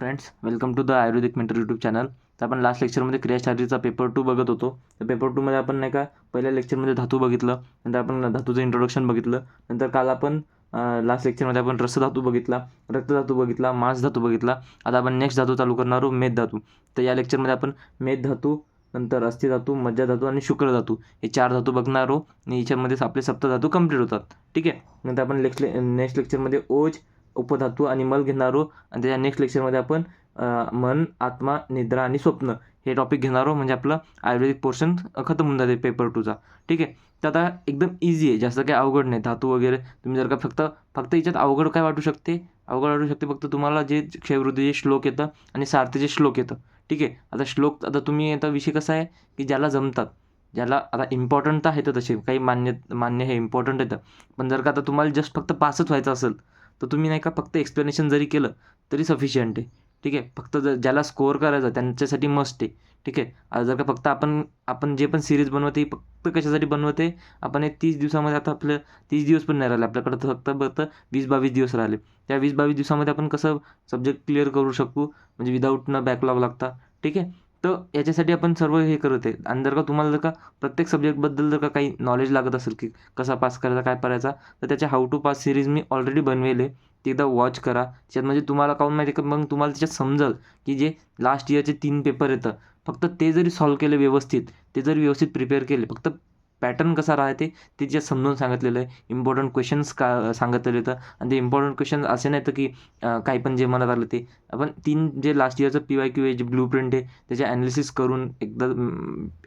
Friends welcome to the Ayurvedic mentor YouTube channel तर आपण last लेक्चरमध्ये क्रियाशारीचा पेपर टू बघत होतो. तर पेपर टूमध्ये आपण नाही का पहिल्या लेक्चरमध्ये धातू बघितलं नंतर आपण धातूचं इंट्रोडक्शन बघितलं नंतर काल आपण लास्ट लेक्चरमध्ये आपण रसधातू बघितला रक्तधातू बघितला मांस धातू बघितला. आता आपण नेक्स्ट धातू चालू करणार आहोत मेद धातू. तर या लेक्चरमध्ये आपण मेद धातू नंतर अस्थि धातू मज्जा धातू आणि शुक्र धातू हे चार धातू बघणार आहोत. आणि याच्यामध्ये आपले सप्त धातू कंप्लीट होतात. ठीक आहे? नंतर आपण लेक्च नेक्स्ट लेक्चरमध्ये ओज उपधातू आणि मल घेणार. आहोत आणि त्याच्या नेक्स्ट लेक्चरमध्ये आपण मन आत्मा निद्रा आणि स्वप्न हे टॉपिक घेणार आहोत. म्हणजे आपलं आयुर्वेदिक पोर्शन खतम होऊन जाते पेपर टूचा ठीक आहे? तर आता एकदम इझी आहे. जास्त काही अवघड नाही. धातू वगैरे तुम्ही जर का फक्त फक्त याच्यात अवघड काय वाटू शकते? अवघड वाटू शकते फक्त तुम्हाला जे क्षयवृद्धीचे श्लोक येतं आणि सार्थीचे श्लोक येतं. ठीक आहे? आता श्लोक आता तुम्ही आता विषय कसा आहे? की ज्याला जमतात. ज्याला आता इम्पॉर्टंट तर आहेत तसे काही मान्य मान्य हे इम्पॉर्टंट येतं. पण जर का आता तुम्हाला जस्ट फक्त पासच व्हायचं असेल तर तुम्ही नाही का फक्त एक्सप्लेनेशन जरी केलं तरी सफिशियंट आहे. ठीक आहे? फक्त जर ज्याला स्कोअर करायचा त्यांच्यासाठी मस्ट आहे. ठीक आहे? जर का फक्त आपण आपण जे पण सिरीज बनवते फक्त कशासाठी बनवते आपण हे तीस दिवसामध्ये आता आपलं तीस दिवस पण नाही राहिले. आपल्याकडं तर फक्त फक्त वीस बावीस दिवस राहिले. त्या वीस बावीस दिवसामध्ये आपण कसं सब्जेक्ट क्लिअर करू शकू? म्हणजे विदाऊट न बॅकलॉग लागता. ठीक आहे? तर याच्यासाठी आपण सर्व हे करत आहे. आणि जर का तुम्हाला जर का प्रत्येक सब्जेक्टबद्दल जर का काही नॉलेज लागत असेल की कसा पास करायचा काय करायचा तर त्याच्या हाऊ टू पास सिरीज मी ऑलरेडी बनवेले. ती एकदा वॉच करा. त्याच्यात म्हणजे तुम्हाला काहून माहिती आहे का? मग तुम्हाला त्याच्यात समजेल की जे लास्ट इयरचे तीन पेपर येतं. फक्त ते जरी सॉल्व केले व्यवस्थित ते जरी व्यवस्थित प्रिपेअर केले फक्त पॅटर्न कसा राहते ते जे समजून सांगितलेलं आहे. इम्पॉर्टंट क्वेश्चन्स का सांगितलेलं येतं आणि ते इम्पॉर्टंट क्वेश्चन असे नाही तर की काही पण जे मनात आलं ते. आपण तीन जे लास्ट इयरचं पी वाय क्यू आहे जे ब्लू प्रिंट आहे त्याचे ॲनालिसिस करून एकदा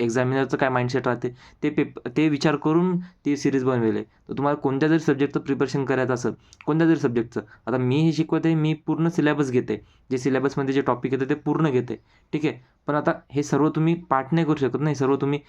एक्झामिनरचं काय माइंडसेट राहते ते पेप ते विचार करून ती सिरीज बनवेल आहे. तर तुम्हाला कोणत्या जरी सब्जेक्टचं प्रिपरेशन करायचं असेल कोणत्या जरी सब्जेक्टचं आता मी हे शिकवत आहे मी पूर्ण सिलेबस घेते. जे सिलेबसमध्ये जे टॉपिक येतं ते पूर्ण घेते. ठीक आहे? पण आता हे सर्व तुम्ही पाठ नाही करू शकत नाही सर्व तुम्ही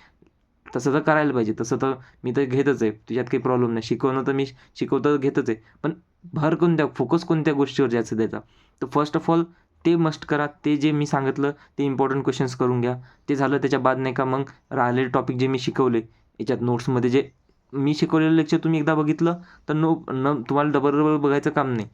तसं तर करायला पाहिजे. तसं तर मी तर घेतच आहे. तुझ्यात काही प्रॉब्लेम नाही. शिकवणं तर मी शिकवतं घेतच आहे. पण भर कोणत्या फोकस कोणत्या गोष्टीवर जायचं द्यायचा? तर फर्स्ट ऑफ ऑल ते मस्ट करा. ते जे मी सांगितलं ते इम्पॉर्टंट क्वेश्चन्स करून घ्या. ते झालं त्याच्या बाद नाही का मग राहिलेले टॉपिक जे मी शिकवले याच्यात नोट्समध्ये जे मी शिकवलेलं लेक्चर तुम्ही एकदा बघितलं तर नो न तुम्हाला डबल डबल बघायचं काम नाही.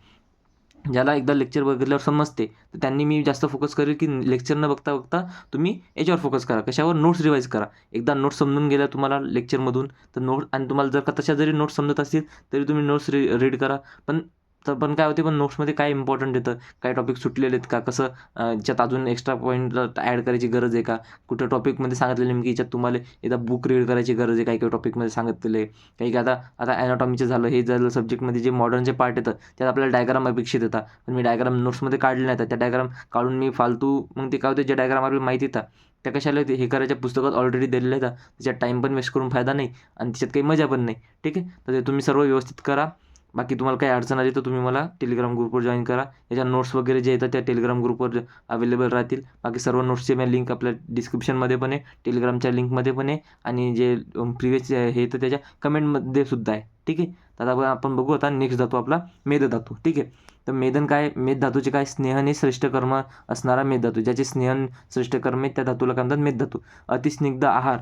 ज्याला एकदा लेक्चर बघितल्यावर समजते तर त्यांनी मी जास्त फोकस करेल की लेक्चर न बघता बघता तुम्ही याच्यावर फोकस करा. कशावर? नोट्स रिवाईज करा. एकदा नोट्स समजून गेल्या तुम्हाला लेक्चरमधून तर नोट आणि तुम्हाला जर का तशा जरी नोट्स समजत असतील तरी तुम्ही नोट्स री रीड करा. पण तर पण काय होते पण नोट्समध्ये काय इम्पॉर्टंट येतं? काय टॉपिक सुटलेले आहेत का? कसं याच्यात अजून एक्स्ट्रा पॉईंट ॲड करायची गरज आहे का? कुठं टॉपिकमध्ये सांगितलेलं नेमकी? याच्यात तुम्हाला एकदा बुक रीड करायची गरज आहे काही काही टॉपिकमध्ये सांगितलेलं आहे काही काय आता आता ॲनाटॉमीचं झालं हे झालं सब्जेक्टमध्ये जे मॉडर्न जे पार्ट येतं त्यात आपल्याला डायग्राम अपेक्षित येतात. पण मी डायग्राम नोट्समध्ये काढले नाही त्या डायग्राम काढून मी फालतू मग ते काय होते जे डायग्राम आपल्याला माहिती येतात त्या कशाला हे करायच्या पुस्तकात ऑलरेडी दिलेले आहेत त्याच्यात टाईम पण वेस्ट करून फायदा नाही आणि त्याच्यात काही मजा पण नाही. ठीक आहे? तर ते तुम्ही सर्व व्यवस्थित करा. बाकी तुम्हाला काही अडचण आली तर तुम्ही मला टेलिग्राम ग्रुपवर जॉईन करा. याच्या नोट्स वगैरे जे येतात त्या टेलिग्राम ग्रुपवर अवेलेबल राहतील. बाकी सर्व नोट्सचे मी लिंक आपल्या डिस्क्रिप्शनमध्ये पण आहे टेलिग्रामच्या लिंकमध्ये पण आहे. आणि जे प्रिवियस हे तर त्याच्या कमेंटमध्ये सुद्धा आहे. ठीक आहे? तर आता आपण बघू आता नेक्स्ट धातू आपला मेद धातू. ठीक आहे? तर मेदन काय मेद धातूचे काय स्नेहने श्रेष्ठ कर्म असणारा मेद धातू. ज्याचे स्नेहन श्रेष्ठ कर्म आहे त्या धातूला काय म्हणतात? मेद धातू. अतिस्निग्ध आहार.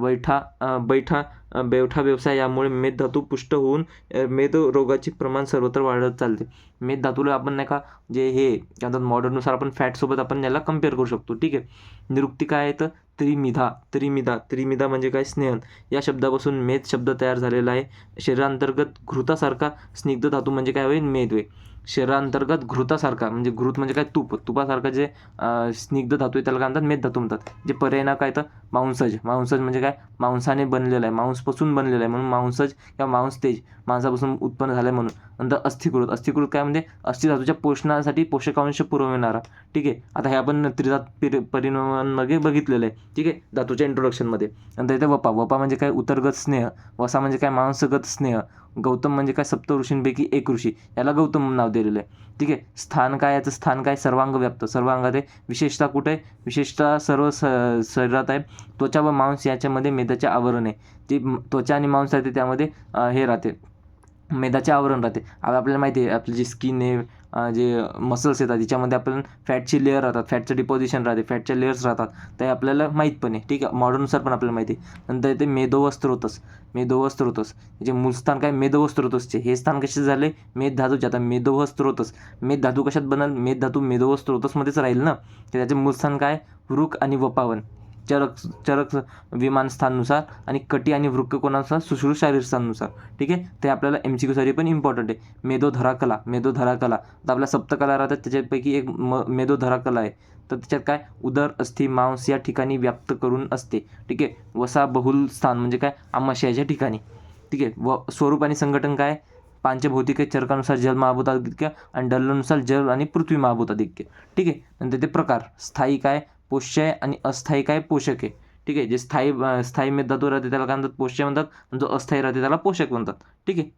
बैठा बैठा बेवठा व्यवसाय यामुळे मेद धातू पुष्ट होऊन मेद रोगाचे प्रमाण सर्वत्र वाढत चालते. मेद धातूला आपण नाही का जे हे आता म्हणतात मॉडर्ननुसार आपण फॅटसोबत आपण याला कंपेअर करू शकतो. ठीक आहे? निरुक्ती काय आहे तर? त्रिमिधा. त्रिमिधा. त्रिमिधा म्हणजे काय? स्नेहन. या शब्दापासून मेद शब्द तयार झालेला आहे. शरीरांतर्गत घृतासारखा स्निग्ध धातू म्हणजे काय होईल? मेद होईल शरीरांतर्गत घृतासारखा म्हणजे घृत म्हणजे काय? तूप. तुपासारखं जे स्निग्ध धातू आहे त्याला काय म्हणतात? मेद धातू म्हणतात. जे पर्यायना काय तर? मांसज. मांसज म्हणजे काय? मांसाने बनलेलं आहे. मांसपासून बनलेलं आहे. म्हणून मांसज किंवा मांस तेज मांसापासून उत्पन्न झालं आहे म्हणून. नंतर अस्थिकृत. अस्थिकृत काय म्हणजे? अस्थि धातूच्या पोषणासाठी पोषकांश पुरविणारा. ठीक आहे? आता हे आपण त्रिधात पिर परिणामांमध्ये बघितलेलं आहे. ठीक आहे? धातूच्या इंट्रोडक्शनमध्ये नंतर इथे वपा. वपा म्हणजे काय? उतरगत स्नेह. वसा म्हणजे काय? मांसगत स्नेह. गौतम म्हणजे काय? सप्त ऋषींपैकी एक ऋषी. याला गौतम नाव दे दिलेलं आहे. ठीक आहे? स्थान काय याचं स्थान काय? सर्वांग व्याप्त. सर्वांगात आहे विशेषतः कुठे विशेषतः सर्व स शरीरात आहे. त्वचा व मांस याच्यामध्ये मेदाचे आवरण आहे. ते त्वचा आणि मांस राहते त्यामध्ये हे राहते. मेदाचे आवरण राहते. आता आपल्याला माहिती आहे आपली जी स्किन आहे जे मसल्स येतात त्याच्यामध्ये आपण फॅटची लेअर राहतात फॅटचं डिपॉझिशन राहते फॅटच्या लेअर्स राहतात ते आपल्याला माहीत पण आहे ठीक आहे? मॉडर्ननुसार पण आपल्याला माहिती आहे. नंतर येते मेदोवस्त्रोतस मेदोवस्त्रोतस जे मूळ स्थान काय? मेदोवस्त्रोतसचे हे स्थान कसे झाले? मेद धातूचे आता मेदोवस्त्रोतस मेद धातू कशात बनल? मेद धातू मेदोवस्त्रोतसमध्येच राहील ना? तर त्याचे मूळ स्थान काय? वृक आणि वपावन. चरक चरक विमानस्थाननुसार आणि कटी आणि वृक्क कोणानुसार? सुश्रुत शारीर ठीक आहे? ते आपल्याला एम सी क्यूसाठी पण इम्पॉर्टंट आहे. मेदोधरा कला मेदोधरा कला. तर आपल्या सप्तकला राहतात त्याच्यापैकी एक म मेदोधरा कला आहे. तर त्याच्यात काय? उदर अस्थि मांस या ठिकाणी व्याप्त करून असते. ठीक आहे? वसा बहुल स्थान म्हणजे काय? आमाशयाच्या ठिकाणी. ठीक आहे? व स्वरूप आणि संघटन काय? पांचभौतिक चरकानुसार जल महाभूताधिक्य आणि डल्लनुसार जल आणि पृथ्वी महाभूत ठीक आहे? नंतर ते प्रकार. स्थायी काय? पोष्य आहे आणि अस्थायी काय पोषक आहे. ठीक आहे जे स्थायी स्थायी मेधातू राहते त्याला काय म्हणतात? पोष्य म्हणतात जो अस्थायी राहते त्याला पोषक म्हणतात. ठीक आहे?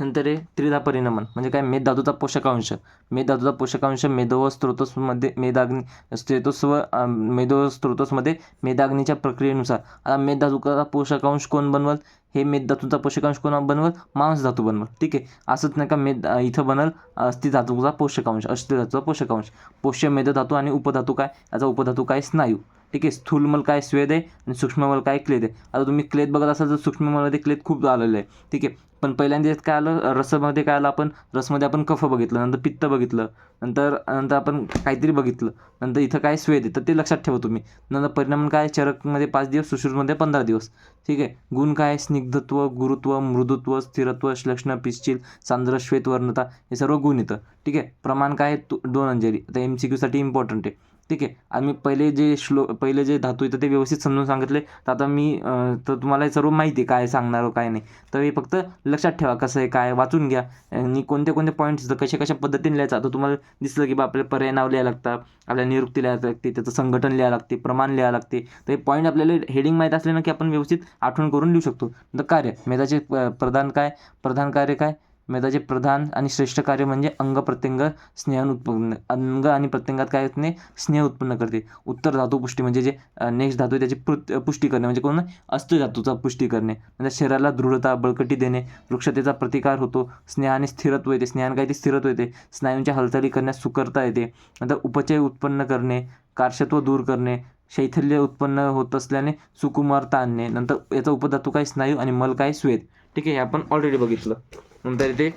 नंतर आहे त्रिधा परिणमन म्हणजे काय? मेधातूचा पोषकांश मेधातूचा पोषकांश मेधव स्त्रोतसमध्ये मेधाग्नी स्त्रोतस्व अं, स्त्रोतसमध्ये मेधाग्नीच्या प्रक्रियेनुसार. आता मेधातुकाचा पोषकांश कोण बनवल? हे मेधातूचा पोषकांश कोण बनवल? मांस धातू बनवल. ठीक आहे? असंच नाही का? मेद इथं बनल अस्थि धातूचा पोषकांश अस्थि धातूचा पोषकांश पोष्य मेदधातू आणि उपधातू काय? याचा उपधातू काय स्नायू ठीक आहे? स्थूलमल काय स्वेद आहे आणि सूक्ष्ममल काय क्लेद आहे? आता तुम्ही क्लेद बघत असाल तर सूक्ष्ममलमध्ये क्लेद खूप आलेलं आहे. ठीक आहे? पण पहिल्यांदा यात काय आलं? रसमध्ये काय आलं आपण? रसमध्ये आपण कफ बघितलं नंतर पित्त बघितलं नंतर नंतर आपण काहीतरी बघितलं नंतर इथं काय स्वेद आहे? तर ते लक्षात ठेवा तुम्ही. नंतर परिणाम काय? चरकमध्ये पाच दिवस सुश्रुतमध्ये पंधरा दिवस. ठीक आहे? गुण काय? स्निग्धत्व गुरुत्व मृदुत्व स्थिरत्व श्लक्ष्ण पिश्चिल सांद्र श्वेतवर्णता हे सर्व गुण येतं ठीक आहे? प्रमाण काय? तु- दोन अंजरी आता एम सी क्यूसाठी इम्पॉर्टंट आहे. ठीक आहे. आणि मी पहिले जे श्लो पहिले जे धातू येतं ते व्यवस्थित समजून सांगितले. तर आता मी तर तुम्हाला हे सर्व माहिती आहे काय सांगणार काय नाही. तर हे फक्त लक्षात ठेवा कसं आहे काय वाचून घ्या. आणि कोणते कोणते पॉईंट्स कशा कशा पद्धतीने लिहायचं आता तुम्हाला दिसलं की बा आपल्याला पर्याय नाव लिहायला लागतात आपल्याला निवृत्ती लिहायला लागते त्याचं संघटन लिहायला लागते प्रमाण लिहायला लागते. तर हे पॉईंट आपल्याला हेडिंग माहीत असले ना की आपण व्यवस्थित आठवण करून लिहू शकतो. तर कार्य मेधाचे प्रधान काय प्रधान कार्य काय? मेधाचे प्रधान आणि श्रेष्ठ कार्य म्हणजे अंग प्रत्यंग स्नेहन उत्पन्न. अंग आणि प्रत्यंगात काय होत नाही? स्नेह उत्पन्न करते. उत्तर धातू पुष्टी म्हणजे जे नेक्स्ट धातू आहे त्याची पृ पुष्टी करणे म्हणजे कोण? अस्त धातूचा पुष्टी करणे. म्हणजे शरीराला दृढता बळकटी देणे वृक्षतेचा प्रतिकार होतो स्नेहाने स्थिरत्व येते. स्नेहाने काय ते? स्थिरत्व येते. स्नायूंच्या हालचाली करण्यास सुकरता येते. नंतर उपचय उत्पन्न करणे कारशत्व दूर करणे शैथल्य उत्पन्न होत असल्याने सुकुमारता आणणे. नंतर याचा उपधातू काय? स्नायू आणि मल काय? स्वेद ठीक आहे हे आपण ऑलरेडी बघितलं. नंतर येते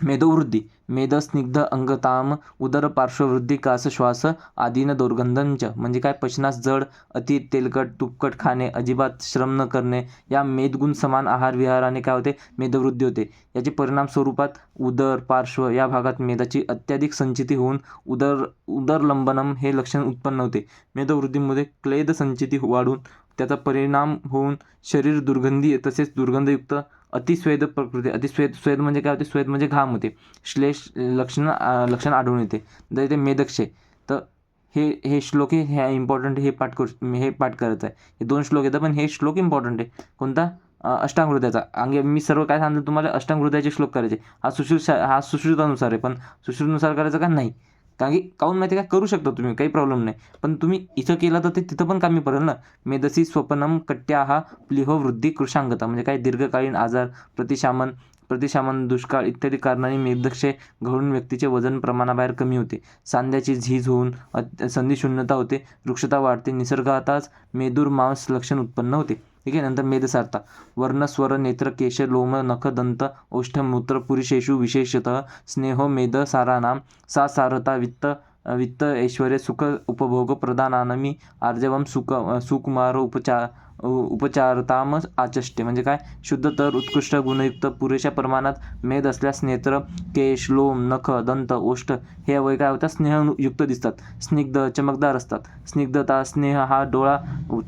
मेदोवृद्धी मेदस्निग्ध अंगताम उदर पार्श्ववृद्धी कास श्वास आदीन दुर्गंधंच म्हणजे काय पचनास जड अति तेलकट तुपकट खाणे अजिबात श्रम न करणे या मेदगुण समान आहार विहाराने काय होते मेदवृद्धी होते याचे परिणाम स्वरूपात उदर पार्श्व या भागात मेदाची अत्याधिक संचिती होऊन उदर उदरलंबनम हे लक्षण उत्पन्न होते मेदवृद्धीमध्ये क्लेद संचिती वाढून त्याचा परिणाम होऊन शरीर दुर्गंधी तसेच दुर्गंधयुक्त अतिस्वेद प्रकृती अतिस्वेद स्वेद म्हणजे काय होते? स्वेद म्हणजे घाम होते. श्लेष लक्षण लक्षण आढळून येते. जर ते मेदक्षे. तर हे हे श्लोक हे इम्पॉर्टंट हे पाठ करू हे पाठ करायचं आहे. हे दोन श्लोक येतात पण हे श्लोक इम्पॉर्टंट आहे. कोणता? अष्टांग हृदयाचा अंगे मी सर्व काय सांगितलं तुम्हाला अष्टांग हृदयाचे श्लोक करायचे. हा सुश्रुत हा सुश्रुतानुसार आहे पण सुश्रुतनुसार करायचं का? नाही. कारण की काऊन माहिती आहे का? करू शकता तुम्ही काही प्रॉब्लेम नाही. पण तुम्ही इथं केलं तर ते तिथं पण कामी पडेल ना. मेदसी स्वपनम कट्ट्याहा प्लिहो वृद्धी कृषांगता. म्हणजे काय? दीर्घकालीन आजार प्रतिशामन प्रतिशामन दुष्काळ इत्यादी कारणांनी मेदक्षे घडून व्यक्तीचे वजन प्रमाणाबाहेर कमी होते. सांध्याची झीज होऊन अत- संधिशून्यता होते. वृक्षता वाढते. निसर्गातच मेदूर मांस लक्षण उत्पन्न होते. ठीक आहे? नंतर मेदसारता वर्ण स्वर नेत्र केश लोम नख दंत ओष्ठ मूत्र पुरुषेषु विशेषतः स्नेहो मेद सारानाम सा सारता वित्त वित्त ऐश्वर्य सुख उपभोग प्रदानानमी आर्जवम सुख सुकुमार उपचार उपचारताम आचष्टे म्हणजे काय? शुद्ध तर उत्कृष्ट गुणयुक्त पुरेशा प्रमाणात मेद असल्यास नेत्र केश लोम नख दंत ओष्ठ हे अवय काय होतात? स्नेहयुक्त दिसतात. स्निग्ध चमकदार असतात. स्निग्धता स्नेह हा डोळा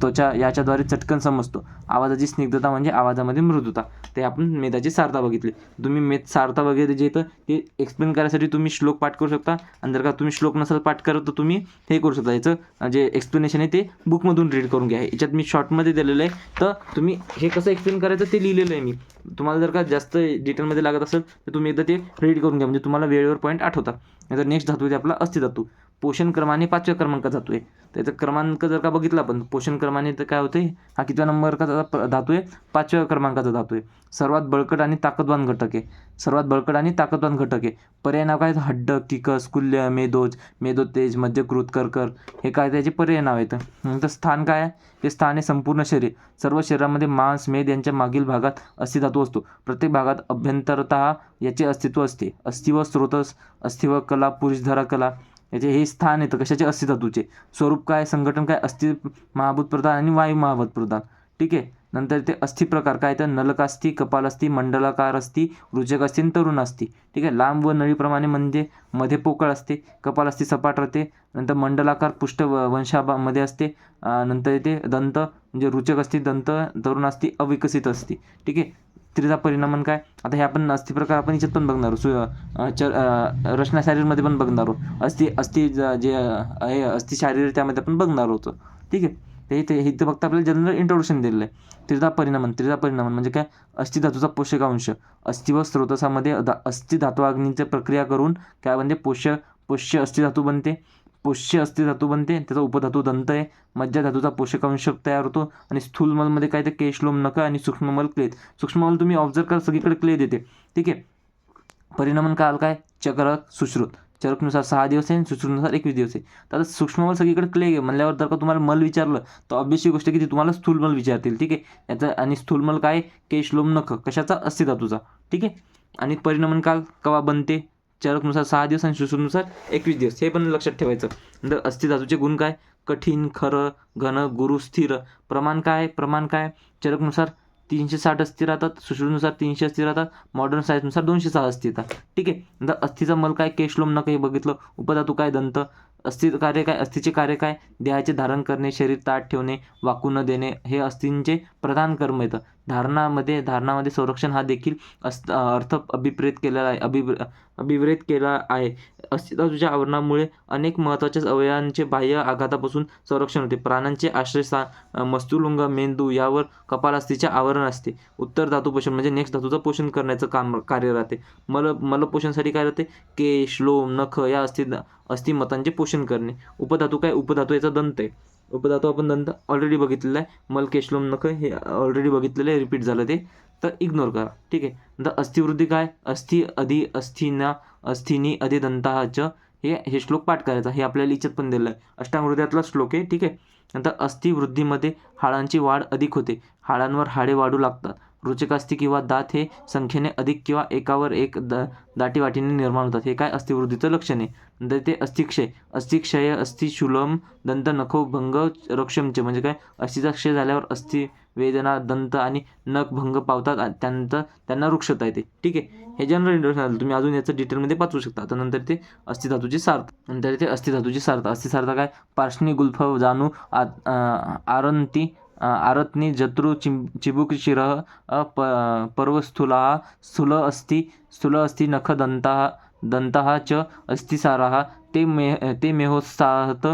त्वचा याच्याद्वारे चटकन समजतो. आवाजाची स्निग्धता म्हणजे आवाजामध्ये मृदुता. ते आपण मेदाची सारता बघितली. तुम्ही मेद सारता वगैरे जे येतं ते एक्सप्लेन करायसाठी तुम्ही श्लोक पाठ करू शकता. आणि जर का तुम्ही श्लोक नसाल पाठ करत तर तुम्ही हे करू शकता. याचं जे एक्सप्लेनेशन आहे ते बुकमधून रीड करून घ्या. याच्यात मी शॉर्टमध्ये केलेलं आहे. तर तुम्ही हे कसं एक्सप्लेन करायचं ते लिहिलेलं आहे मी. तुम्हाला जर का जास्त डिटेलमध्ये लागत असेल तर तुम्ही एकदा ते रीड करून घ्या. म्हणजे तुम्हाला वेळेवर पॉईंट आठवतात. नंतर नेक्स्ट धातू आहे आपला अस्थिधातू पोषण क्रमाने पाचव्या क्रमांकात जातो आहे त्याचा क्रमांक जर का बघितला आपण पोषण क्रमाने तर काय होते हा कितव्या नंबरचा धातू आहे पाचव्या क्रमांकाचा धातू आहे सर्वात बळकट आणि ताकदवान घटक आहे. सर्वात बळकट आणि ताकदवान घटक आहे. पर्याय नाव काय? आहेत? हड्ड किकस कुल्य मेदोज मेदोतेज मध्यकृत करकर. हे काय त्याचे पर्याय नाव आहेत? नंतर स्थान काय? आहे हे स्थान आहे संपूर्ण शरीर. सर्व शरीरामध्ये मांस मेद यांच्या मागील भागात अस्थिधातू असतो. प्रत्येक भागात अभ्यंतरतः याचे अस्तित्व असते. अस्थिव स्रोतस अस्थिव कला पुरुषधरा कला. याचे हे स्थान येतं. कशाचे? अस्थिधातूचे स्वरूप काय? संघटन काय? अस्थि महाभूत प्रधान आणि वायू महाभूत प्रधान. ठीक आहे? नंतर ते अस्थि प्रकार काय? तर नलकास्थी कपालस्थी मंडलाकार असती रुचक असते आणि तरुण असती. ठीक आहे? लांब व नळीप्रमाणे म्हणजे मध्ये पोकळ असते कपालस्थी सपाट राहते नंतर मंडलाकार पुष्ट व- वंशामध्ये असते नंतर येते दंत म्हणजे रुचक असते दंत तरुण असती अविकसित असते. ठीक आहे? त्रिधा परिणामन काय? आता हे आपण अस्थि प्रकार आपण याच्यात पण बघणार आहोत. सु चर रचना शारीरमध्ये पण बघणार आहोत. अस्थि अस्थि जे आहे अस्थि शारीर त्यामध्ये आपण बघणार होतो ठीक आहे? ते इथे हे इथं फक्त आपल्याला जनरल इंट्रोडक्शन दिलेलं आहे. त्रिधा परिणामन त्रिधा परिणामन म्हणजे काय? अस्थि धातूचा पोषकांश अस्थि व स्रोतसामध्ये दा अस्थिधातू धातुवाग्नीची प्रक्रिया करून काय बनते? पोष्य पोष्य अस्थि धातू बनते. पोष्य अस्थि धातू बनते त्याचा उपधातू दंत आहे. मज्जा धातूचा पोषकांश तयार होतो आणि स्थूलमलमध्ये काय तर केशलोम नख आणि सूक्ष्ममल क्लेद. सूक्ष्ममल तुम्ही ऑब्झर्व करा सगळीकडे क्लेद येते. ठीक आहे? परिणामन काल काय? चक्रक सुश्रुत. चरकनुसार सहा दिवस आहे आणि सुश्रुतनुसार एकवीस दिवस आहे. तर आता सूक्ष्ममल सगळीकडे क्ले आहे. म्हणल्यावर जर का तुम्हाला मल विचारलं तर ऑब्वियसली गोष्ट की ती तुम्हाला स्थूलमल विचारतील. ठीक आहे? याचा आणि स्थूलमल काय? केशलोम नख. कशाचा? अस्थि धातूचा ठीक आहे? आणि परिणामन काल कवा बनते? चरकनुसार सहा दिवस आणि सुसूनुसार एकवीस दिवस. हे पण लक्षात ठेवायचं. नंतर अस्थि धातूचे गुण काय? कठीण खरं घन गुरु स्थिर. प्रमाण काय? प्रमाण काय? चरकनुसार तीनशे साठ अस्थि राहतात सुश्रूनुसार तीनशे अस्थि राहतात मॉडर्न सायन्सनुसार दोनशे सहा अस्थि येतात. ठीक आहे? नंतर अस्थिचा मल काय? केशलोम न काही बघितलं. उपधातू काय? दंत. अस्थि कार्य काय? अस्थिचे कार्य काय? देहाचे धारण करणे शरीर ताट ठेवणे वाकू न देणे हे अस्थींचे प्रधान कर्म येतं. धारणामध्ये धारणामध्ये संरक्षण हा देखील अस अर्थ अभिप्रेत केलेला आहे अभिप्र अभिप्रेत केला आहे. अस्तित्वाच्या आवरणामुळे अनेक महत्त्वाच्या अवयवांचे बाह्य आघातापासून संरक्षण होते. प्राणांचे आश्रयस्थान मस्तुलुंग मेंदू यावर कपालास्थीचे आवरण असते. उत्तर धातू पोषण म्हणजे नेक्स्ट धातूचं पोषण करण्याचं काम कार्य राहते. मल मलपोषणसाठी काय राहते? केश लोम नख या अस्थि अस्थिमतांचे पोषण करणे. उपधातू काय? उपधातू याचा दंत आहे. उपधातू आपण दंत ऑलरेडी बघितलेला आहे. मलकेशलोम नख हे ऑलरेडी बघितलेलं आहे. रिपीट झालं ते. तर इग्नोर करा. ठीक आहे? द अस्थिवृद्धी काय? अस्थि अधि अस्थिना अस्थिनी अधि दंताच हे हे श्लोक पाठ करायचा. हे आपल्याला इच्छत पण दिलं आहे. अष्टांगहृदयातला श्लोक आहे. ठीक आहे? नंतर अस्थिवृद्धीमध्ये हाडांची वाढ अधिक होते. हाडांवर हाडे वाढू लागतात. रुचकास्थी किंवा दात हे संख्येने अधिक किंवा एकावर एक द दाटीवाटीने निर्माण होतात. हे काय? अस्थिवृद्धीचं लक्षण आहे. नंतर ते अस्थिक्षय अस्थिक्षय अस्थिशूलम दंत नखो भंग रक्षमचे. म्हणजे काय? अस्थिचा क्षय झाल्यावर अस्थि वेदना दंत आणि नख भंग पावतात त्यांत त्यांना वृक्षता येते. ठीक आहे? हे जनरल इंट्रोडक्शन झालं तुम्ही अजून याचं डिटेलमध्ये पाचवू शकता. तर नंतर ते अस्थिधातूची सार्थ. नंतर ते अस्थिधातूची सार्थ. अस्थिसार्थ काय? पार्श्वनी गुल्फ जाणू आ आरंती आरत्नी जत्रु चिं चिबुक शिरः प पर्वस्थूला स्थूल अस्ति स्थूल अस्ति नख दंता दंतः च अस्थिसाराः ते मे ते मेहोत्साहत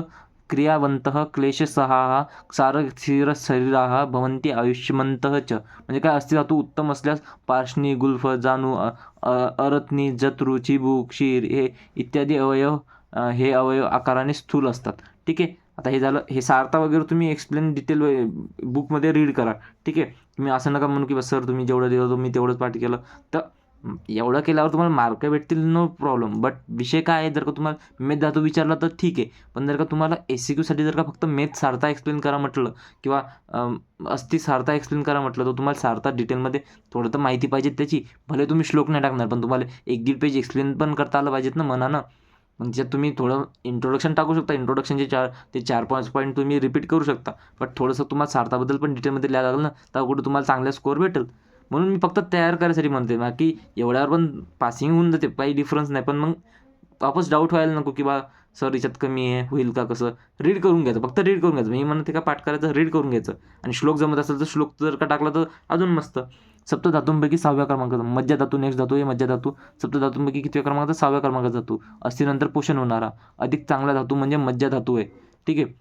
क्रियावन्तः क्लेशसहाः सारस्थिरशरीराः भवन्ति आयुष्यमन्तः च। म्हणजे काय अस्थिधातू उत्तम असल्यास पार्श्नी गुल्फ जानू अरत्नी जत्रू चिबूक क्षीर हे इत्यादी अवयव हे अवयव आकाराने स्थूल असतात। ठीक आहे? आता हे झालं हे सार्था वगैरे तुम्ही एक्सप्लेन डिटेल बुकमध्ये रीड करा. ठीक आहे? तुम्ही असं नका म्हणू की बस सर तुम्ही जेवढं दिलं होतं मी तेवढंच पाठ केलं. तर एवढं केल्यावर तुम्हाला मार्क भेटतील नो प्रॉब्लेम बट विषय काय आहे? जर का तुम्हाला मेथ धातू विचारला तर ठीक आहे. पण जर का तुम्हाला एस सी क्यूसाठी जर का फक्त मेथ सारता एक्सप्लेन करा म्हटलं किंवा अम, अस्थि सारता एक्सप्लेन करा म्हटलं तर तुम्हाला सारता डिटेलमध्ये थोडं तर माहिती पाहिजे त्याची. भले तुम्ही श्लोक नाही टाकणार पण तुम्हाला एक दीड पेज एक्सप्लेन पण करता आलं पाहिजेत ना मनानं. मग त्याच्यात तुम्ही थोडं इंट्रोडक्शन टाकू शकता. इंट्रोडक्शनचे चार ते चार पाच पॉईंट तुम्ही रिपीट करू शकता. बट थोडंसं तुम्हाला सार्थाबद्दल पण डिटेलमध्ये लिहायला लागलं ना तर कुठं तुम्हाला चांगला स्कोअर भेटेल. म्हणून मी फक्त तयार करायसाठी म्हणते बाकी एवढ्यावर पण पासिंग होऊन जाते. काही डिफरन्स नाही. पण मग वापस डाऊट व्हायला नको की बा सर याच्यात कमी आहे. होईल का? कसं? रीड करून घ्यायचं. फक्त रीड करून घ्यायचं. मी म्हणते का पाठ करायचं रीड करून घ्यायचं. आणि श्लोक जमत असेल तर श्लोक जर का टाकला तर अजून मस्त. सप्त धातूंपैकी सहाव्या क्रमांकाचा मज्जा धातू नेक्स्ट धातू हे मज्जा धातू. सप्त धातूंपैकी कितव्या क्रमांकाचा? सहाव्या क्रमांकाचा धातू अस्थिनंतर पोषण होणारा. अधिक चांगला धातू म्हणजे मज्जा धातू आहे. ठीक आहे.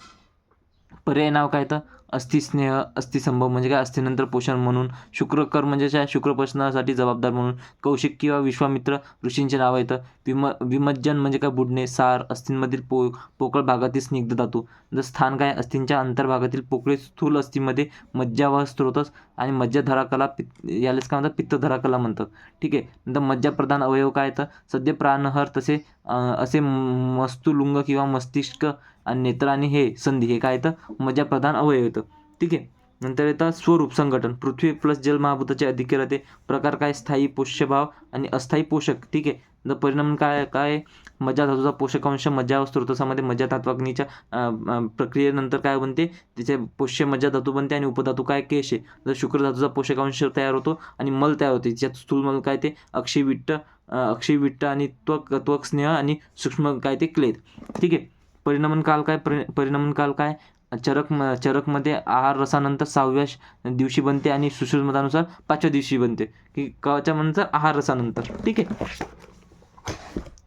पर्याय नाव काय तर? अस्थिस्नेह अस्थिसंभव म्हणजे काय? अस्थिनंतर पोषण म्हणून. शुक्रकर म्हणजे काय? शुक्रपोषणासाठी जबाबदार म्हणून. कौशिक किंवा विश्वामित्र ऋषींचे नाव येतं विम विमज्जन म्हणजे काय? बुडणे सार अस्थींमधील पो पोकळ भागातील स्निग्ध धातू. जर स्थान काय? अस्थिंच्या अंतर्भागातील पोकळी स्थूल अस्थिमध्ये व स्त्रोतस आणि मज्जाधरा कला पित्त यालाच काय म्हणतात? पित्तधरा कला म्हणतात. ठीक आहे. नंतर मज्जाप्रधान अवयव काय तर? सध्या प्राणहर तसे असे मस्तुलुंग किंवा मस्तिष्क आणि नेत्र आणि हे संधी हे काय येतं मज्जाप्रधान अवयव येतं ठीक आहे. नंतर येतात स्वरूप संघटन. पृथ्वी प्लस जल महाभूताचे अधिक राहते प्रकार काय? स्थायी पोष्यभाव आणि अस्थायी पोषक. ठीक आहे. परिणाम काय काय? मज्जा धातूचा पोषकांश मज्जा स्त्रोतसामध्ये मज्जा धात्वाग्नीच्या प्रक्रियेनंतर काय बनते? तिचे पोष्य मज्जा धातू बनते आणि उपधातू काय? केश आहे. जर शुक्र धातूचा पोषकांश तयार होतो आणि मल तयार होते. ज्यात स्थूल मल काय ते? अक्षय विट्ट अक्षय विट्ट आणि त्वक त्वक स्नेह आणि सूक्ष्म काय ते? क्लेद. ठीक आहे. परिणामन काल काय? परि परिणमन काल काय? चरक म चरकमध्ये आहार रसानंतर सहाव्या दिवशी बनते आणि सुश्रुतमतानुसार पाचव्या दिवशी बनते. की कच्या नंतर आहार रसानंतर. ठीक आहे?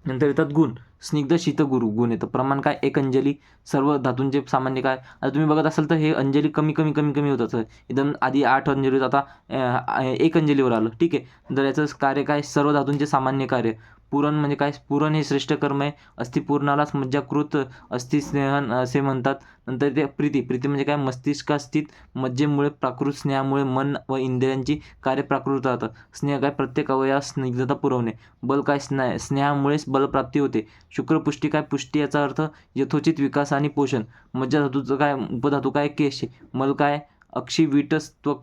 नंतर येतात गुण. स्निग्ध शीत गुरु गुण येतं प्रमाण काय? एक अंजली. सर्व धातूंचे सामान्य काय? आता तुम्ही बघत असाल तर हे अंजली कमी कमी कमी कमी होत असं एकदम आधी आठ अंजली होत आता एक अंजलीवर आलं. ठीक आहे? तर याचं कार्य काय? सर्व धातूंचे सामान्य कार्य. पुरण म्हणजे काय? पुरण हे श्रेष्ठ कर्म आहे. अस्थिपूर्णालाच मज्जाकृत अस्थिस्नेहन असे म्हणतात. नंतर ते प्रीती. प्रीती म्हणजे काय? मस्तिष्कास्थित मज्जेमुळे प्राकृत स्नेहामुळे मन व इंद्रियांची कार्य प्राकृत राहतात स्नेह काय? प्रत्येक अवयवास स्निग्धता पुरवणे. बल काय? स्ने स्नेहामुळेच बलप्राप्ती होते. शुक्रपुष्टी काय? पुष्टी याचा अर्थ यथोचित विकास आणि पोषण. मज्जा धातूचं काय? उपधातू काय? केश. मल काय? अक्षी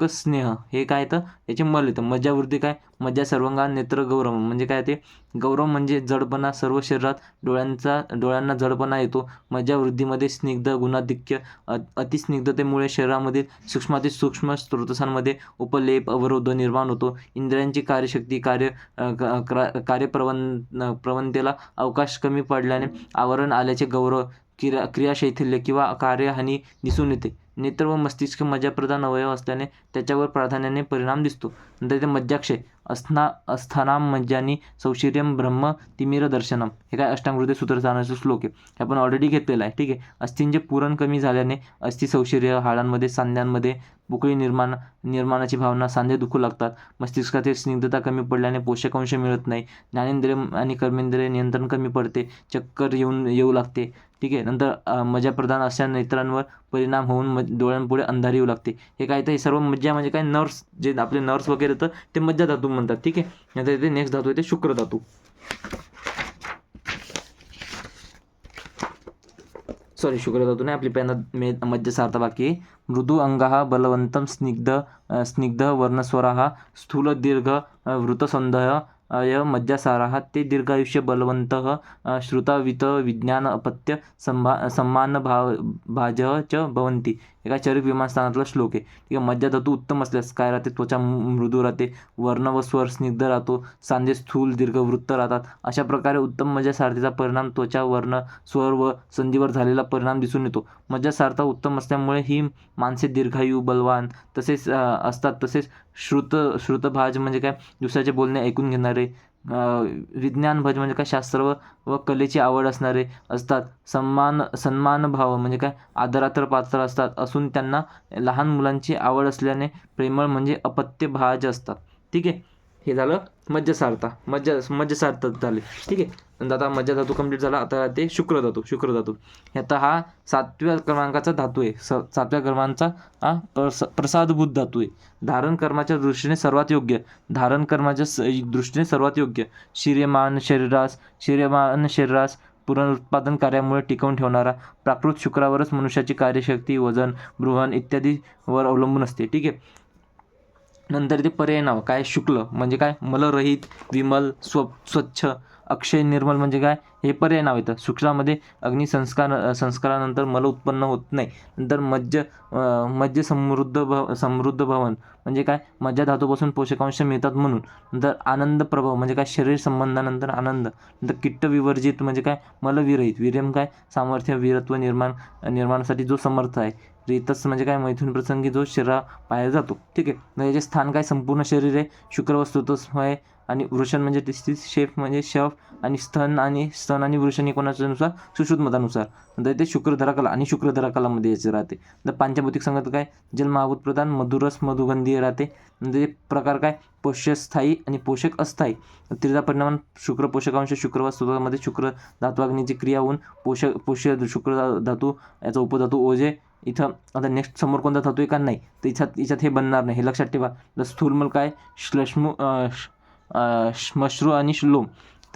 स्नेह हे काय येतं याचे मल येतं. मज्जावृत्ती काय? मज्जा सर्वांगान नेत्र गौरव. म्हणजे काय ते? गौरव म्हणजे जडपणा. सर्व शरीरात डोळ्यांचा डोळ्यांना जडपणा येतो. मज्जावृद्धीमध्ये स्निग्ध गुणाधिक्य अतिस्निग्धतेमुळे शरीरामधील सूक्ष्मातील सूक्ष्म स्रोतसांमध्ये उपलेप अवरोध निर्माण होतो. इंद्रियांची कार्यशक्ती कार्य क्रा- कार्यप्रवन प्रवणतेला अवकाश कमी पडल्याने आवरण आल्याचे गौरव क्रिया क्रियाशैथिल्य किंवा कार्यहानी दिसून येते. नेत्र व मस्तिष्क मज्जाप्रधान अवयव असल्याने त्याच्यावर प्राधान्याने परिणाम दिसतो. नंतर ते मज्जाक्षय. अस्ना अस्थानाम मज्जानी सौशिर्यम ब्रह्म तिमिर दर्शनम. हे काय अष्टांगृती सूत्रस्थानाचे श्लोक आहे. हे आपण ऑलरेडी घेतलेलं आहे. ठीक आहे? अस्थींचे पुरण कमी झाल्याने अस्थि सौशिर्य हाडांमध्ये सांध्यांमध्ये पोकळी निर्माण निर्माणाची भावना सांधे दुखू लागतात. मस्तिष्कातील स्निग्धता कमी पडल्याने पोषकांश मिळत नाही. ज्ञानेंद्रिय आणि कर्मेंद्रिय नियंत्रण कमी पडते. चक्कर येऊन येऊ लागते. ठीक आहे? नंतर अ, मज्जाप्रधान अशा नेत्रांवर परिणाम होऊन म डोळ्यांपुढे अंधारी येऊ लागते. हे काय तर हे सर्व मज्जा म्हणजे काय? नर्स जे आपले नर्स वगैरे तर ते मज्जा धातू म्हणतात ठीक आहे? नंतर इथे नेक्स्ट धातू येते शुक्र धातू. सॉरी शुक्र धातू नाही आपली पेना मे मज्जा बाकी मृदू अंग हा बलवंतम स्निग्ध स्निग्ध वर्णस्वर हा स्थूल दीर्घ अ, वृतसंधय अय हा ते दीर्घायुष्य बलवंत श्रुतावित विज्ञान अपत्य संभा सम्मान भाव भाज च भवंती एका चरिक विमानस्थानातला श्लोक आहे. ठीक आहे मज्जा धातू उत्तम असल्यास काय राहते? त्वचा मृदू राहते. वर्ण व स्वर स्निग्ध राहतो. सांधे स्थूल दीर्घ वृत्त राहतात. अशा प्रकारे उत्तम मज्जासारथीचा परिणाम त्वचा वर्ण स्वर व संधीवर झालेला परिणाम दिसून येतो. मज्जासारथा उत्तम असल्यामुळे ही माणसे दीर्घायू बलवान तसेच असतात. तसेच श्रुत श्रुतभाज म्हणजे काय? दुसऱ्याचे बोलणे ऐकून घेणारे विज्ञान भज म्हणजे काय? शास्त्र व व कलेची आवड असणारे असतात. सन्मान सन्मान भाव म्हणजे काय? आदरात्र पात्र असतात. असून त्यांना लहान मुलांची आवड असल्याने प्रेमळ म्हणजे अपत्य भाज असतात. ठीक आहे? हे झालं मज्जसारता. मज्जा मज्जा झाले. ठीक आहे? नंतर आता मज्जा धातू कंप्लीट झाला. आता ते शुक्र धातू शुक्र धातू. आता हा सातव्या क्रमांकाचा धातू आहे. स सातव्या क्रमांकाचा हा प्रस प्रसादभूत धातू आहे. धारण कर्माच्या दृष्टीने सर्वात योग्य. धारण कर्माच्या स दृष्टीने सर्वात योग्य. शिर्यमान शरीरास शिर्यमान शरीरास पुनरुत्पादन कार्यामुळे टिकवून ठेवणारा प्राकृत शुक्रावरच मनुष्याची कार्यशक्ती वजन बृहण इत्यादीवर अवलंबून असते. ठीक आहे? नंतर ते पर्याय नाव काय शुक्ल म्हणजे काय? मलरहित विमल स्व स्वच्छ अक्षय निर्मल म्हणजे काय? हे पर्याय नाव येतं. शुक्लामध्ये अग्निसंस्कार संस्कारानंतर मल उत्पन्न होत नाही. नंतर मज्ज मज्ज समृद्ध भव समृद्ध भवन. म्हणजे काय? मज्जा धातूपासून पोषकांश मिळतात म्हणून. नंतर आनंद प्रभाव म्हणजे काय? शरीर संबंधानंतर आनंद. नंतर किट्ट विवर्जित म्हणजे काय? मलविरहित विरम काय? सामर्थ्य वीरत्व निर्माण निर्माणासाठी जो समर्थ आहे. रितस म्हणजे काय? मैथून प्रसंगी जो शरीरा पाया जातो. ठीक आहे. याचे स्थान काय? संपूर्ण शरीर आहे. शुक्रवस्तुतच आहे आणि वृषण म्हणजे तेहतीस शेफ म्हणजे शफ आणि स्तन आणि स्तन आणि वृषण हे कोणाच्यानुसार? सुश्रुत मतानुसार. नंतर ते शुक्रधरा कला आणि शुक्रधरा कलामध्ये याचे राहते. तर पांचभौतिक संगत काय? जन्माभूत प्रधान मधुरस मधुगंधीय राहते. म्हणजे प्रकार काय? पोषस्थायी आणि पोषक अस्थायी. त्रिधा परिणाम शुक्र पोषकांश शुक्रवार स्वतःमध्ये शुक्र धातुवाग्नीची क्रिया होऊन पोषक पोष्य शुक्र धा- धातू याचा उपधातू ओझे इथं आता नेक्स्ट समोर कोणता धातू आहे का? नाही. तर इथ्यात याच्यात हे बनणार नाही. हे लक्षात ठेवा. तर स्थूलमल काय? श्लेष्मू मश्रू आणि श्लोम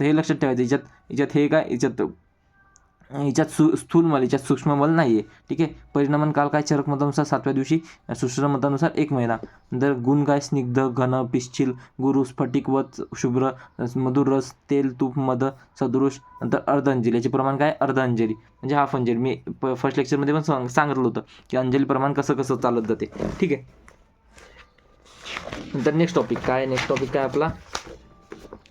तर हे लक्षात ठेवायचं याच्यात याच्यात हे काय? याच्यात याच्यात सु स्थूलमल याच्यात सूक्ष्ममल नाही आहे ठीक आहे? परिणामन काल काय? चरक मतानुसार सातव्या दिवशी सुश्र मतानुसार एक महिना. नंतर गुण काय? स्निग्ध घन पिश्चिल गुरु स्फटिक वत शुभ्र मधुर रस तेल तूप मध सदृश नंतर अर्धांजली. याचे प्रमाण काय? अर्धांजली. म्हणजे हाफ अंजली. मी प फर्स्ट लेक्चरमध्ये पण सांग सांगितलं होतं की अंजली प्रमाण कसं कसं चालत जाते. ठीक आहे? नंतर नेक्स्ट टॉपिक काय नेक्स्ट टॉपिक काय आपला?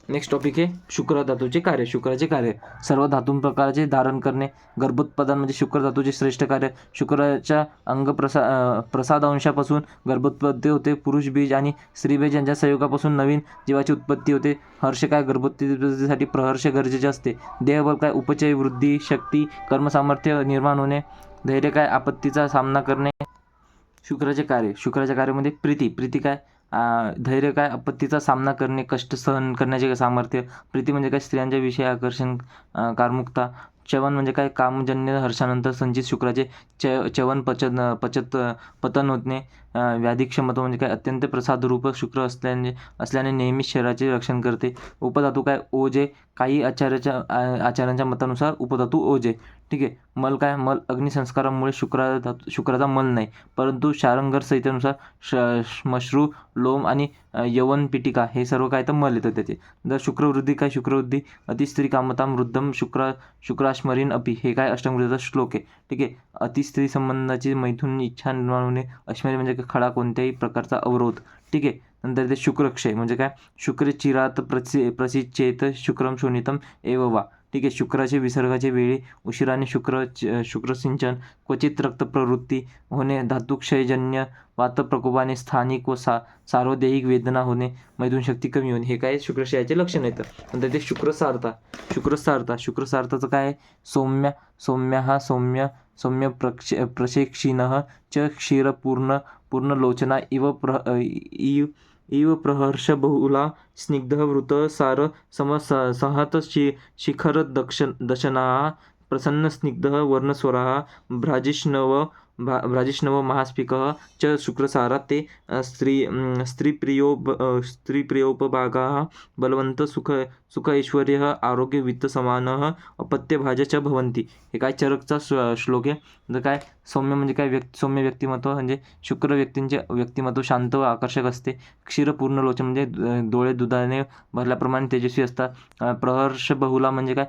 नेक्स्ट टॉपिक आहे शुक्र धातूचे कार्य. शुक्राचे कार्य. सर्व धातू प्रकाराचे धारण करणे. गर्भोत्पादन म्हणजे शुक्र धातूचे श्रेष्ठ कार्य. शुक्राच्या अंग प्रसा प्रसाद अंशापासून गर्भोत्पत्ती होते. पुरुष बीज आणि स्त्रीबीज यांच्या संयोगापासून नवीन जीवाची उत्पत्ती होते. हर्ष काय? गर्भोत्पत्तीसाठी प्रहर्ष गरजेचे असते. देहबल काय? उपचय वृद्धी शक्ती कर्मसामर्थ्य निर्माण होणे. धैर्य काय? आपत्तीचा सामना करणे. शुक्राचे कार्य. शुक्राच्या कार्यामध्ये प्रीती. प्रीती काय? धैर्य काय? आपत्तीचा सामना करणे कष्ट सहन करण्याचे सामर्थ्य? प्रीती म्हणजे काय? स्त्रियांच्या विषयी आकर्षण कारमुक्ता कारमुकता. चवन म्हणजे काय? कामजन्य हर्षानंतर संचित शुक्राचे च चवन पचन पचत पतन होणे. व्याधी क्षमता म्हणजे काय? अत्यंत प्रसादरूप शुक्र असल्याने असल्याने नेहमीच शरीराचे रक्षण करते. उपधातू काय? ओजे काही आचार्याच्या आचार्यांच्या मतानुसार उपधातू ओजे ठीक आहे. मल काय? मल अग्निसंस्कारामुळे शुक्राचा धातू शुक्राचा मल नाही परंतु शारंगर संहितेनुसार श श्मश्रू लोम आणि यवन पिटिका हे सर्व काय तर मल येतं त्याचे. जर शुक्रवृद्धी काय? शुक्रवृद्धी अतिस्त्री कामताम वृद्धम शुक्र शुक्राश्मरीन अपी हे काय अष्टमृताचा श्लोक आहे. ठीक आहे. अतिस्त्री संबंधाची मैथून इच्छा निर्माण होणे अश्मरी म्हणजे खडा कोणत्याही प्रकारचा अवरोध. ठीक आहे. नंतर ते शुक्रक्षय म्हणजे काय? शुक्र चिरात प्रसि प्रसिचेत शुक्रम शोणितम एव वा. ठीक आहे शुक्राचे विसर्गाचे वेळी उशिराने शुक्र च- शुक्रसिंचन क्वचित रक्तप्रवृत्ती होणे धातुक्षयजन्य वातप्रकोपाने स्थानिक व सा सार्वदेहिक वेदना होणे मैथून शक्ती कमी होणे हे काय शुक्रशयाचे लक्षण येतं नंतर ते शुक्रसारता शुक्रसारता शुक्रसार्थाचं काय आहे? सौम्य सौम्य हा सौम्य सौम्य प्रक्ष प्रशेक्षिणः च क्षीरपूर्ण पूर्णलोचना इव प्र इव इव प्रहर्ष बहुला स्निग्धवृत सार सम शि शिखर दक्ष दशना प्रसन्न स्निग्ध वर्णस्वरा भ्राजिष्णव भा भ्राजिष्णव महास्फिकः च शुक्रसारा ते स्त्री स्त्रीप्रियो स्त्रीप्रियोपभागाः बलवंत सुख सुख ऐश्वर्य आरोग्य वित्त च भवन्ति. हे काय चरकचा श्लोक आहे? तर काय सौम्य म्हणजे काय? व्यक्ती सौम्य व्यक्तिमत्व म्हणजे शुक्र व्यक्तींचे व्यक्तिमत्व शांत व आकर्षक असते. क्षीरपूर्ण लोचन म्हणजे डोळे दुधाने भरल्याप्रमाणे तेजस्वी असतात. प्रहर्ष बहुला म्हणजे काय?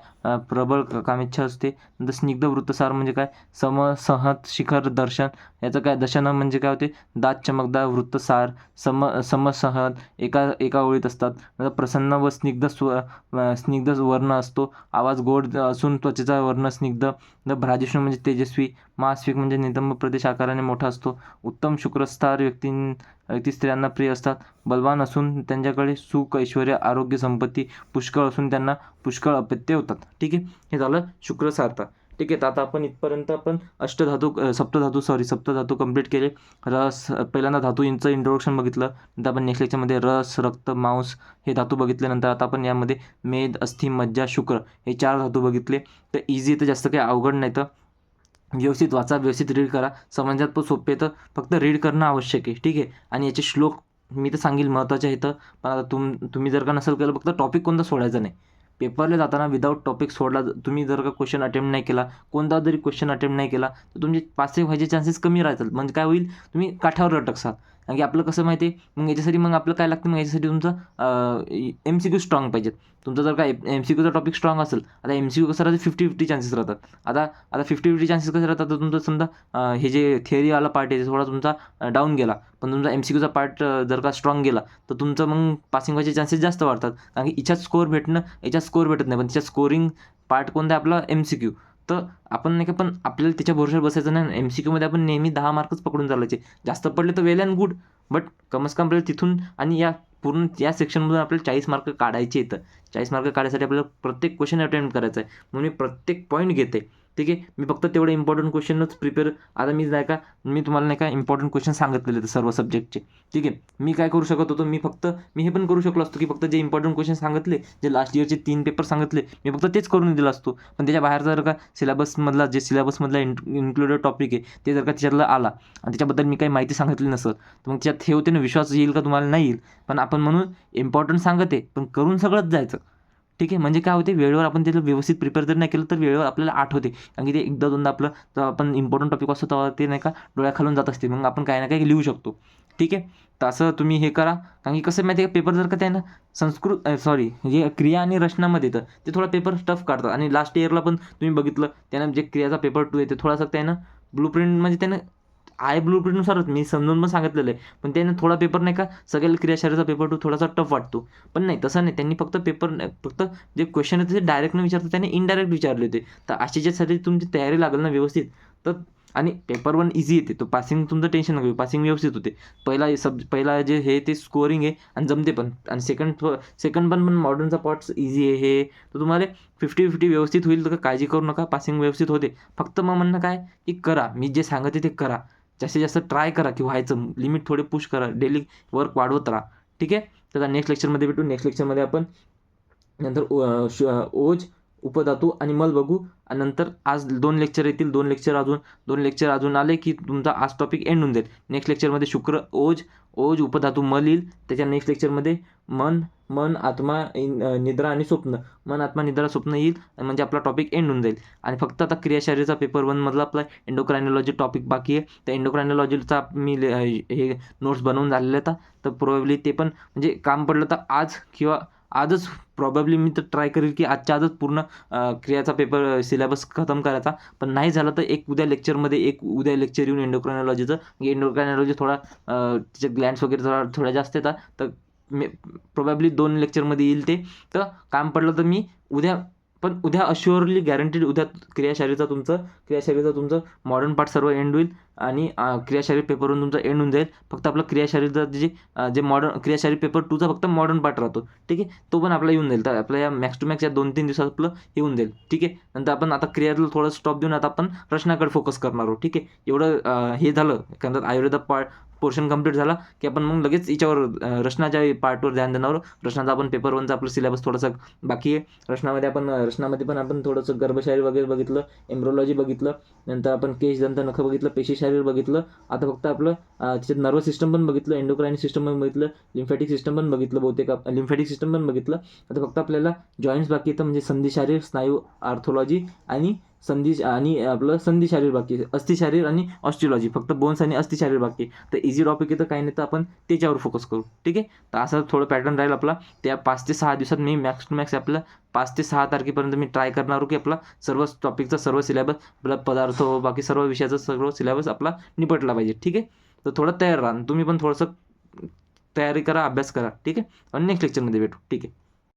प्रबळ कामेच्छा असते. नंतर स्निग्ध वृत्तसार म्हणजे काय? समसहत शिखर दर्शन. याचं काय? दर्शन म्हणजे काय होते? दात चमकदार वृत्तसार. सम समसहत एका एका ओळीत असतात. नंतर प्रसन्न व स्निग्ध स्व स्निग्ध वर्ण असतो. आवाज गोड असून त्वचेचा वर्ण स्निग्ध. भ्राजिष्णू म्हणजे तेजस्वी. महास्विक म्हणजे नितंब प्रदेश आकाराने मोठा असतो. उत्तम शुक्रस्तार व्यक्तीं व्यक्ती स्त्रियांना प्रिय असतात. बलवान असून त्यांच्याकडे सुख ऐश्वर आरोग्य संपत्ती पुष्कळ असून त्यांना पुष्कळ अपत्य होतात. ठीक आहे? हे झालं शुक्रसारता. ठीक आहे तर आता आपण इथपर्यंत आपण अष्टधातू सप्तधातू सॉरी सप्तधातू कंप्लीट केले. रस पहिल्यांदा धातू इंचं इंट्रोडक्शन बघितलं. नंतर आपण नेक्स्ट लेक्चरमध्ये रस रक्त मांस हे धातू बघितल्यानंतर आता आपण यामध्ये मेद अस्थि मज्जा शुक्र हे चार धातू बघितले. तर इझी तर जास्त काही अवघड नाही तर व्यवस्थित वाचा व्यवस्थित रीड करा. समजण्यात पण सोपे तर फक्त रीड करणं आवश्यक आहे. ठीक आहे? आणि याचे श्लोक मी तर सांगेल महत्त्वाचे आहेत. पण आता तुम तुम्ही जर का नसेल केलं फक्त टॉपिक कोणता सोडायचा नाही. पेपरला जाताना विदाऊट टॉपिक सोडला तुम्ही जर का क्वेश्चन अटेम्प्ट नाही केला कोणता जरी क्वेश्चन अटेम्प्ट नाही केला तर तुमचे पाचशे व्हायचे चान्सेस कमी राहतात. म्हणजे काय होईल? तुम्ही काठावर अटकसाल. कारण की आपलं कसं माहिती आहे? मग याच्यासाठी मग आपलं काय लागतं? मग याच्यासाठी तुमचं एम सी क्यू स्ट्रॉंग पाहिजेत. तुमचं जर काय एम सी क्यूचा टॉपिक स्ट्रॉंग असेल आता एम सी क्यू कसं राहतं? फिफ्टी फिफ्टी चान्सेस राहतात. आता आता फिफ्टी फिफ्टी चान्सेस कसे राहतात? तर तुमचं समजा हे जे थेअरीवाला पार्ट आहे ते थोडा तुमचा डाऊन गेला. पण तुमचा एम सी क्यूचा पार्ट जर का स्ट्रॉंग गेला तर तुमचं मग पासिंग व्हायचे चान्सेस जास्त वाढतात. कारण की याच्यात स्कोर भेटणं याच्यात स्कोअर भेटत नाही. पण त्याच्यात स्कोरिंग पार्ट कोणता आहे? आपला एम सी क्यू तर आपण नाही का पण आपल्याला त्याच्या भरोशावर बसायचं नाही. एम सी क्यूमध्ये आपण नेहमी दहा मार्कच पकडून चालायचे. जास्त पडले तर well and good but comes come आपल्याला तिथून आणि या पूर्ण या सेक्शनमधून आपल्याला चाळीस मार्क काढायचे येतं चाळीस मार्क काढायसाठी आपल्याला प्रत्येक क्वेश्चन अटेम्प्ट करायचा आहे म्हणून मी प्रत्येक पॉईंट घेते. ठीक आहे? मी फक्त तेवढे इम्पॉर्टंट क्वेश्चनच प्रिपेअर आता मी नाही का मी तुम्हाला नाही का इम्पॉर्टंट क्वेश्चन सांगितलेले होते सर्व सब्जेक्टचे ठीक आहे? मी काय करू शकत होतो? मी फक्त मी हे पण करू शकलो असतो की फक्त जे इम्पॉर्टंट क्वेश्चन सांगितले जे लास्ट इयरचे तीन पेपर सांगितले मी फक्त तेच करून दिलं असतो. पण त्याच्या बाहेर जर का सिलेबसमधला जे सिलेबसमधला इन इन्क्लुडेड टॉपिक आहे ते जर का त्याच्यातला आला आणि त्याच्याबद्दल मी काही माहिती सांगितली नसत तर मग त्याच्यात हे होते ना विश्वास येईल का? तुम्हाला नाही येईल. पण आपण म्हणून इम्पॉर्टंट सांगत आहे पण करून सगळंच जायचं. ठीक आहे? म्हणजे काय होते? वेळेवर आपण त्याला व्यवस्थित प्रिपेअर जर नाही केलं तर वेळेवर आपल्याला आठवते कारण की ते एकदा दोनदा आपलं तर आपण इम्पॉर्टंट टॉपिक असतो तेव्हा ते नाही का डोळ्याखालून जात असते. मग आपण काही ना काही लिहू शकतो. ठीक आहे? तर असं तुम्ही हे करा. कारण की कसं माहिती आहे का? पेपर जर का त्यानं संस्कृत सॉरी जे क्रिया आणि रचनामध्ये येतं ते थोडा पेपर टफ काढतात. आणि लास्ट इयरला पण तुम्ही बघितलं त्यानं जे क्रियाचा पेपर टू आहे ते थोडासा त्यानं ब्लू प्रिंट म्हणजे त्यानं आय ब्लू प्रिंटनुसारच मी समजून पण सांगितलेलं आहे. पण त्यानं थोडा पेपर नाही का सगळ्या क्रियाशाळेचा पेपर टू थोडासा टफ वाटतो. पण नाही तसं नाही. त्यांनी फक्त पेपर फक्त जे क्वेश्चन आहे ते डायरेक्ट न विचारता त्याने इनडायरेक्ट विचारले होते. तर अशाच्यासाठी तुमची तयारी लागेल ना व्यवस्थित तर आणि पेपर वन इझी येते. तो पासिंग तुमचं टेन्शन नको पासिंग व्यवस्थित होते. पहिला सब पहिला जे हे ते स्कोरिंग आहे आणि जमते पण. आणि सेकंड सेकंड पण पण मॉडर्नचा पार्ट्स इझी आहे हे. तर तुम्हाला फिफ्टी फिफ्टी व्यवस्थित होईल तर काळजी करू नका. पासिंग व्यवस्थित होते. फक्त मग म्हणणं काय की करा. मी जे सांगते ते करा. जास्तीत जास्त ट्राय करा की व्हायचं लिमिट थोडे पुश करा. डेली वर्क वाढवत राहा. ठीक आहे? तर नेक्स्ट लेक्चरमध्ये भेटू. नेक्स्ट लेक्चरमध्ये आपण नंतर ओ- ओज उपधातू आणि मल बघू. आणि नंतर आज दोन लेक्चर येतील. दोन लेक्चर अजून दोन लेक्चर अजून आले की तुमचा आज टॉपिक एंड होऊन जाईल. नेक्स्ट लेक्चरमध्ये शुक्र ओज ओज उपधातू मल येईल. त्याच्या नेक्स्ट लेक्चरमध्ये मन मन आत्मा इन- निद्रा आणि स्वप्न. मन आत्मा निद्रा स्वप्न येईल. आणि म्हणजे आपला टॉपिक एंड होऊन जाईल. आणि फक्त आता क्रियाशारीचा पेपर वनमधला आपला एंडोक्रायनॉलॉजी टॉपिक बाकी आहे. त्या एंडोक्रायनॉलॉजीचा मी ले- हे नोट्स बनवून झालेले आहेत. तर प्रोबेबली ते पण म्हणजे काम पडलं तर आज किंवा आजच प्रॉबेबली मी तर ट्राय करेल की आजच्या आजच पूर्ण क्रियाचा पेपर सिलेबस खतम करायचा. पण नाही झालं तर एक उद्या लेक्चरमध्ये एक उद्या लेक्चर येऊन एंडोक्रायनॉलॉजीचं एंडोक्रायनॉलॉजी म्हणजे थोडा त्याचे तिचे वगैरे थोडा थोड्या जास्त येतात. तर मे प्रोबॅबली दोन लेक्चरमध्ये येईल ते. तर काम पडलं तर मी उद्या पण उद्या अश्युअरली गॅरंटीड उद्या क्रियाशारीचा तुमचं क्रियाशारीचा तुमचं मॉडर्न पार्ट सर्व एंड होईल. आणि क्रियाशारीर क्रियाशारी पेपरवरून तुमचं एंड होऊन जाईल. फक्त आपलं क्रियाशारीरचा जे जे मॉडर्न क्रियाशारी पेपर टूचा फक्त मॉडर्न पार्ट राहतो. ठीक आहे? तो पण आपला येऊन जाईल. तर आपल्या या मॅक्स टू मॅक्स या दोन तीन दिवसात आपलं येऊन जाईल. ठीक आहे? नंतर आपण आता क्रियाला थोडं स्टॉप देऊन आता आपण रचनाकडे फोकस करणार आहोत. ठीक आहे? एवढं हे झालं. कारण आयुर्वेदा पार्ट पोर्शन कंप्लीट झाला की आपण मग लगेच याच्यावर रचनाच्या पार्टवर ध्यान देणार रचनाचा आपण पेपर वनचा आपलं सिलेबस थोडासा बाकी आहे. रचनामध्ये आपण रचनामध्ये पण आपण थोडंसं गर्भशारीर वगैरे बघितलं एम्ब्रोलॉजी बघितलं नंतर आपण केश दंत नखं बघितलं पेशी शरीर बघितलं आता फक्त आपलं अं, त्याच्यात नर्वस सिस्टम पण बघितलं एंडोक्राईन सिस्टम पण बघितलं लिम्फॅटिक सिस्टम पण बघितलं बहुतेक लिम्फॅटिक सिस्टम पण बघितलं. आता फक्त आपल्याला जॉईंट्स बाकी येतं म्हणजे संधी शारीर स्नायू आर्थोलॉजी आणि संधी आणि आपलं संधी शारीर बाकी अस्थि शारीर आणि ऑस्टिओलॉजी फक्त बोन्स आणि अस्थि शारीर बाकी. तर इझी टॉपिक येतं काही नाही तर आपण त्याच्यावर फोकस करू. ठीक आहे? तर असं थोडं पॅटर्न राहील आपला. त्या पाच ते सहा दिवसात मी मॅक्स टू मॅक्स आपलं पाच ते सहा तारखेपर्यंत मी ट्राय करणार की आपला सर्व टॉपिकचा सर्व सिलेबस आपला पदार्थ बाकी सर्व विषयाचा सर्व सिलेबस आपला निपटला पाहिजे. ठीक आहे? तर थोडं तयार राहा. तुम्ही पण थोडंसं तयारी करा अभ्यास करा. ठीक आहे? आणि नेक्स्ट लेक्चरमध्ये भेटू. ठीक आहे?